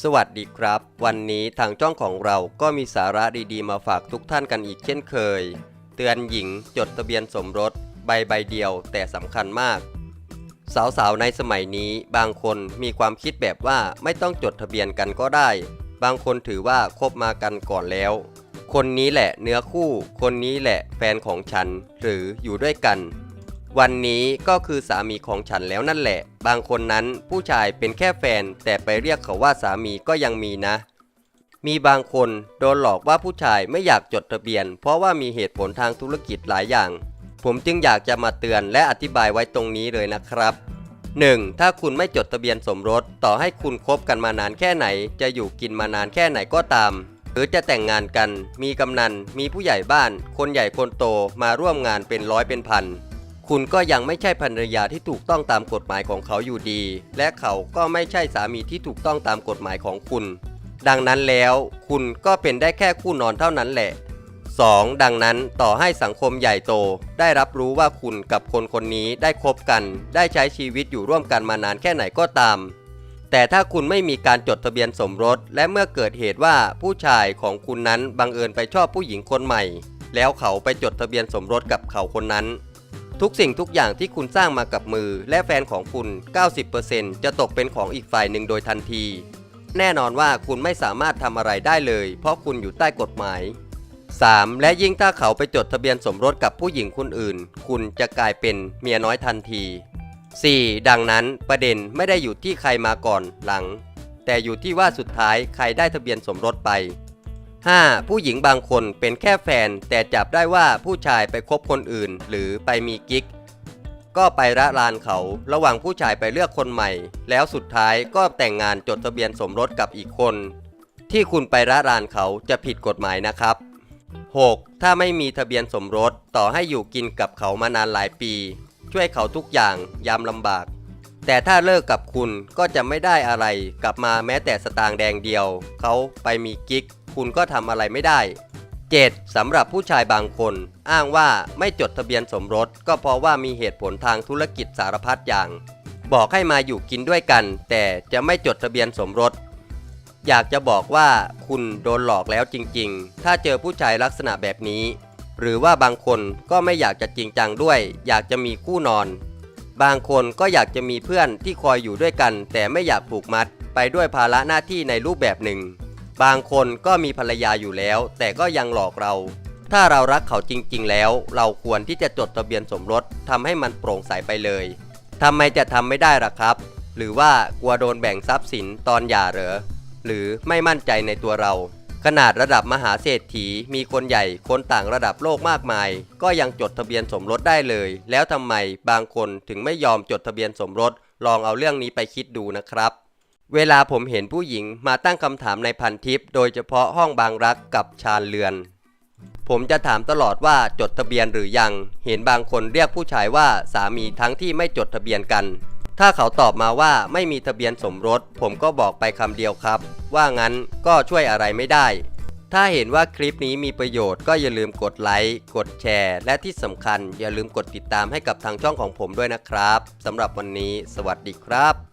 สวัสดีครับ วันนี้ทางจ้องของเราก็มีสาระดีๆ มาฝากทุกท่านกันอีกเช่นเคย เตือนหญิงจดทะเบียนสมรส ใบใบเดียวแต่สำคัญมาก สาวๆในสมัยนี้บางคนมีความคิดแบบว่าไม่ต้องจดทะเบียนกันก็ได้ บางคนถือว่าคบมากันก่อนแล้ว คนนี้แหละเนื้อคู่ คนนี้แหละแฟนของฉัน หรืออยู่ด้วยกัน วันนี้ก็คือสามีของฉันแล้วนั่นแหละ บางคนนั้นผู้ชายเป็นแค่แฟน แต่ไปเรียกเขาว่าสามีก็ยังมีนะ มีบางคนโดนหลอกว่าผู้ชายไม่อยากจดทะเบียน เพราะว่ามีเหตุผลทางธุรกิจหลายอย่าง ผมจึงอยากจะมาเตือนและอธิบายไว้ตรงนี้เลยนะครับ 1. ถ้าคุณไม่จดทะเบียนสมรส ต่อให้คุณคบกันมานานแค่ไหน จะอยู่กินมานานแค่ไหนก็ตาม หรือจะแต่งงานกัน มีกำนัน มีผู้ใหญ่บ้าน คนใหญ่คนโตมาร่วมงานเป็นร้อยเป็นพัน คุณก็ยังไม่ใช่ภรรยาที่ถูกต้องตามกฎหมายของเขาอยู่ดี และเขาก็ไม่ใช่สามีที่ถูกต้องตามกฎหมายของคุณ ดังนั้นแล้วคุณก็เป็นได้แค่คู่นอนเท่านั้นแหละ 2. ดังนั้นต่อให้สังคมใหญ่โต ได้รับรู้ว่าคุณกับคนคนนี้ได้คบกัน ได้ใช้ชีวิตอยู่ร่วมกันมานานแค่ไหนก็ตาม แต่ถ้าคุณไม่มีการจดทะเบียนสมรส และเมื่อเกิดเหตุว่าผู้ชายของคุณนั้นบังเอิญไปชอบผู้หญิงคนใหม่ แล้วเขาไปจดทะเบียนสมรสกับเขาคนนั้น ทุกสิ่งทุกอย่างที่คุณสร้างมากับมือ และแฟนของคุณ 90%จะตกเป็นของอีกฝ่ายหนึ่งโดยทันที แน่นอนว่าคุณไม่สามารถทำอะไรได้เลย เพราะคุณอยู่ใต้กฎหมาย 3. และยิ่งถ้าเขาไปจดทะเบียนสมรสกับผู้หญิงคนอื่น คุณจะกลายเป็นเมียน้อยทันที 4. ดังนั้นประเด็นไม่ได้อยู่ที่ใครมาก่อนหลัง แต่อยู่ที่ว่าสุดท้ายใครได้ทะเบียนสมรสไป 5. ผู้หญิงบางคนเป็นแค่แฟน แต่จับได้ว่าผู้ชายไปคบคนอื่น หรือไปมีกิ๊ก ก็ไปละลานเขาระหว่างผู้ชายไปเลือกคนใหม่ แล้วสุดท้ายก็แต่งงานจดทะเบียนสมรสกับอีกคน ที่คุณไปละลานเขาจะผิดกฎหมายนะครับ 6. ถ้าไม่มีทะเบียนสมรสต่อให้อยู่กินกับเขามานานหลายปี ช่วยเขาทุกอย่างยามลำบาก แต่ถ้าเลิกกับคุณก็จะไม่ได้อะไร กลับมาแม้แต่สตางค์แดงเดียว เขาไปมีกิ๊ก คุณก็ทำอะไรไม่ได้ 7. สำหรับผู้ชายบางคน อ้างว่าไม่จดทะเบียนสมรส ก็เพราะว่ามีเหตุผลทางธุรกิจสารพัดอย่าง บอกให้มาอยู่กินด้วยกัน แต่จะไม่จดทะเบียนสมรส อยากจะบอกว่าคุณโดนหลอกแล้วจริงๆ ถ้าเจอผู้ชายลักษณะแบบนี้ หรือว่าบางคนก็ไม่อยากจะจริงจังด้วย อยากจะมีคู่นอน บางคนก็อยากจะมีเพื่อนที่คอยอยู่ด้วยกัน แต่ไม่อยากผูกมัดไปด้วยภาระหน้าที่ในรูปแบบหนึ่ง บางคนก็มีภรรยาอยู่แล้ว แต่ก็ยังหลอกเรา ถ้าเรารักเขาจริง ๆ แล้ว เราควรที่จะจดทะเบียนสมรสทำให้มันโปร่งใสไปเลยทำไมจะทำไม่ได้ล่ะครับ หรือว่ากลัวโดนแบ่งทรัพย์สินตอนหย่าเหรอหรือไม่มั่นใจในตัวเรา ขนาดระดับมหาเศรษฐีมีคนใหญ่คนต่างระดับโลกมากมาย ก็ยังจดทะเบียนสมรสได้เลย แล้วทำไมบางคนถึงไม่ยอมจดทะเบียนสมรสลองเอาเรื่องนี้ไปคิดดูนะครับ เวลาผมเห็นผู้หญิงมาตั้งคำถามในพันทิป โดยเฉพาะห้องบางรักกับชาญเรือน ผมจะถามตลอดว่าจดทะเบียนหรือยัง เห็นบางคนเรียกผู้ชายว่าสามีทั้งที่ไม่จดทะเบียนกัน ถ้าเขาตอบมาว่าไม่มีทะเบียนสมรส ผมก็บอกไปคำเดียวครับ ว่างั้นก็ช่วยอะไรไม่ได้ ถ้าเห็นว่าคลิปนี้มีประโยชน์ก็อย่าลืมกดไลค์กดแชร์ และที่สำคัญอย่าลืมกดติดตามให้กับทางช่องของผมด้วยนะครับสำหรับวันนี้ สวัสดีครับ